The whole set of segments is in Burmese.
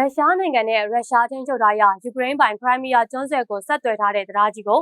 ရုရှားနိုင်ငံနဲ့ရုရှားထိန်းချုပ်ထားရာယူကရိန်းပိုင်ခရိုင်းမီးယားကျွန်းဆွယ်ကိုဆက်သွယ်ထားတဲ့တရားကြီးကို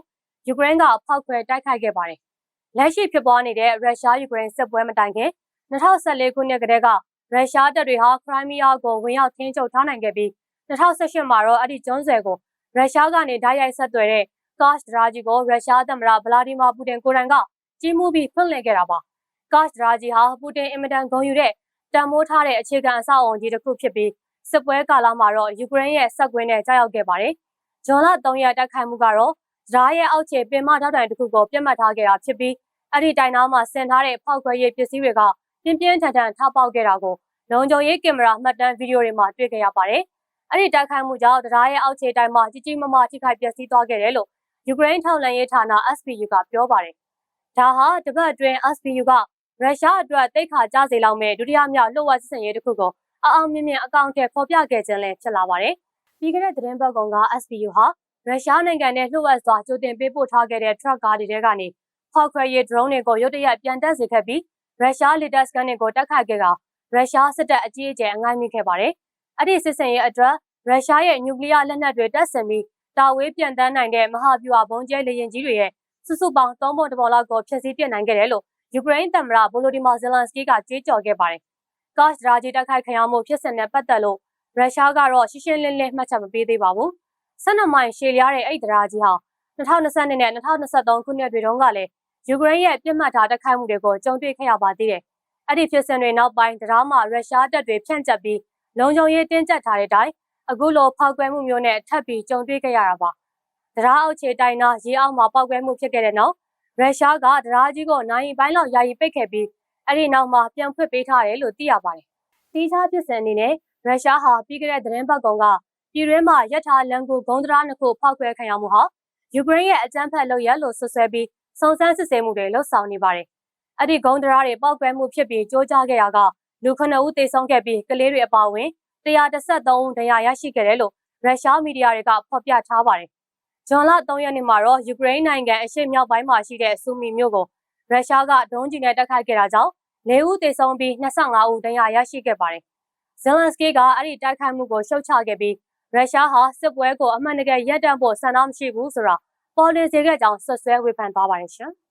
ယူကရိန်းကဖောက်ခွဲတိုက်ခိုက်ခဲ့ပါတယ်။လက်ရှိဖြစ်ပွားနေတဲ့ရုရှားယူကရိန်းစစ်ပွဲမတိုင်ခင်2014ခုနှစ်ကတည်းကရုရှားတပ်တွေဟာခရိုင်းမီးယားကိုဝင်ရောက်ထိန်းချုပ်ထားနိုင်ခဲ့ပြီး2018မှာတော့အဲ့ဒီကျွန်းဆွယ်ကိုရုရှားကနေဓာတ်ရိုက်ဆက်သွယ်တဲ့ကာ့ရှ်တရားကြီးကိုရုရှားသမ္မတဗလာဒီမာပူတင်ကိုယ်တိုင်ကကြီးမှုပြီးဖွင့်လှစ်ခဲ့တာပါ။ကာ့ရှ်တရားကြီးဟာပူတင်အင်မတန်ဂုဏ်ယူတဲ့တန်မိုးထားတဲ့အခြေခံအဆောက်အုံကြီးတစ်ခုဖြစ်ပြီး စစ်ပွဲကာလမှာတော့ယူကရိန်းရဲ့ဆက်ကွင်းနဲ့ကြားရောက်ခဲ့ပါတယ်။ဂျွန်လ3ရက်တိုက်ခိုက်မှုကတော့ဇားရဲ့အောက်ခြေပင်မထောက်တိုင်တစ်ခုကိုပြတ်မှတ်ထားခဲ့တာဖြစ်ပြီးအဲ့ဒီတိုင်နာမှာဆင်ထားတဲ့ဖောက်ခွဲရေးပစ္စည်းတွေကပြင်းပြင်းထန်ထန်ထပေါက်ခဲ့တာကိုလုံခြုံရေးကင်မရာမှတ်တမ်းဗီဒီယိုတွေမှာတွေ့ခဲ့ရပါတယ်။အဲ့ဒီတိုက်ခိုက်မှုကြောင့်တရားရဲ့အောက်ခြေတိုင်မှာကြီးကြီးမားမားထိခိုက်ပျက်စီးသွားခဲ့တယ်လို့ယူကရိန်းထောက်လှမ်းရေးဌာန SPU ကပြောပါတယ်။ဒါဟာတပတ်အတွင်း SPU ကရုရှားအတွက်တိတ်ခါကြစေလောက်မဲ့ဒုတိယမြောက်လှုပ်ဝက်စစ်စင်ရေးတစ်ခုကို အအောင်မြင်မြင်အကောင့်ထဲဖော်ပြခဲ့ခြင်းလည်းဖြစ်လာပါတယ်။ပြီးခဲ့တဲ့သတင်းပတ်ကောင်က SPU ဟာရုရှားနိုင်ငံနဲ့လှုပ်ဝက်စွာကြိုတင်ပေးပို့ထားခဲ့တဲ့ truck ကားတွေထဲကနေဖောက်ခွဲရေး drone တွေကိုရုတ်တရက်ပြန်တက်စေခဲ့ပြီးရုရှား latest gun တွေကိုတက်ခတ်ခဲ့ကရုရှားစစ်တပ်အကြီးအကျယ်အငိုင်းမိခဲ့ပါတယ်။အဲ့ဒီစစ်စင်ရေးအတွက်ရုရှားရဲ့နျူကလ িয়ার လက်နက်တွေတပ်ဆင်ပြီးတာဝေးပြန်တန်းနိုင်တဲ့မဟာဗျူဟာဘုံကျဲလေယာဉ်ကြီးတွေရဲ့စုစုပေါင်း၃ပုံတစ်ပုံလောက်ကိုဖျက်ဆီးပြစ်နိုင်ခဲ့တယ်လို့ယူကရိန်းသမ္မတဗိုလိုဒီမာဇယ်လန်စကီကကြေးကြော်ခဲ့ပါတယ်။ ကော့ချ်ဒရာဂျီတိုက်ခိုက်ခံရမှုဖြစ်စဉ်နဲ့ပတ်သက်လို့ရုရှားကတော့ရှင်းရှင်းလင်းလင်းမှတ်ချက်မပေးသေးပါဘူး။၁၂မိုင်ရှည်လျားတဲ့အဲ့ဒရာဂျီဟာ2022နဲ့2023ခုနှစ်တွေတုန်းကလည်းယူကရိန်းရဲ့ပြစ်မှတ်ထားတိုက်ခိုက်မှုတွေကိုကြုံတွေ့ခဲ့ရပါသေးတယ်။အဲ့ဒီဖြစ်စဉ်တွေနောက်ပိုင်းတရားမှာရုရှားတပ်တွေဖြန့်ကျက်ပြီးလုံခြုံရေးတင်းကျပ်ထားတဲ့အတိုင်းအခုလိုဖောက်ကွဲမှုမျိုးနဲ့ထပ်ပြီးကြုံတွေ့ခဲ့ရတာပါ။တရားအောက်ခြေတိုင်းနာရေအောက်မှာပောက်ကွဲမှုဖြစ်ခဲ့တဲ့နောက်ရုရှားကတရားကြီးကိုနိုင်ပိုင်းလောက်ယာယီပိတ်ခဲ့ပြီး အဲ့ဒီနောက်မှာပြန်ဖွင့်ပေးထားတယ်လို့သိရပါတယ်။တီးခြားဖြစ်စဉ်အနေနဲ့ရုရှားဟာပြီးခဲ့တဲ့သတင်းပတ်ကောင်ကပြည်တွင်းမှာရထားလန်ကူဂုံးတရားနှစ်ခုဖောက်ခွဲခံရမှုဟာယူကရိန်းရဲ့အကြမ်းဖက်လုပ်ရလို့ဆွဆွဲပြီးစုံစမ်းစစ်ဆေးမှုတွေလှုပ်ဆောင်နေပါတယ်။အဲ့ဒီဂုံးတရားတွေပောက်ကွဲမှုဖြစ်ပြီးကြိုးကြားခဲ့ရကလူ9ဦးသေဆုံးခဲ့ပြီးကလေးတွေအပါအဝင်133ဦးဒဏ်ရာရရှိခဲ့တယ်လို့ရုရှားမီဒီယာတွေကဖော်ပြထားပါတယ်။ဂျွန်လ3ရက်နေ့မှာတော့ယူကရိန်းနိုင်ငံအရှေ့မြောက်ပိုင်းမှာရှိတဲ့ဆူမီမြို့ကို ရုရှားကဒုံးကျည်နဲ့တိုက်ခိုက်ခဲ့တာကြောင့်၄ဦးသေဆုံးပြီး25ဦးဒဏ်ရာရရှိခဲ့ပါတယ်။ဇယ်လန်စကီကအဲ့ဒီတိုက်ခိုက်မှုကိုရှုတ်ချခဲ့ပြီးရုရှားဟာစစ်ပွဲကိုအမှန်တကယ်ရပ်တန့်ဖို့ဆန္ဒမရှိဘူးဆိုတာပေါ်လစီခဲ့ကြောင်းဆွဆွဲဝေဖန်သွားပါတယ်ရှင်။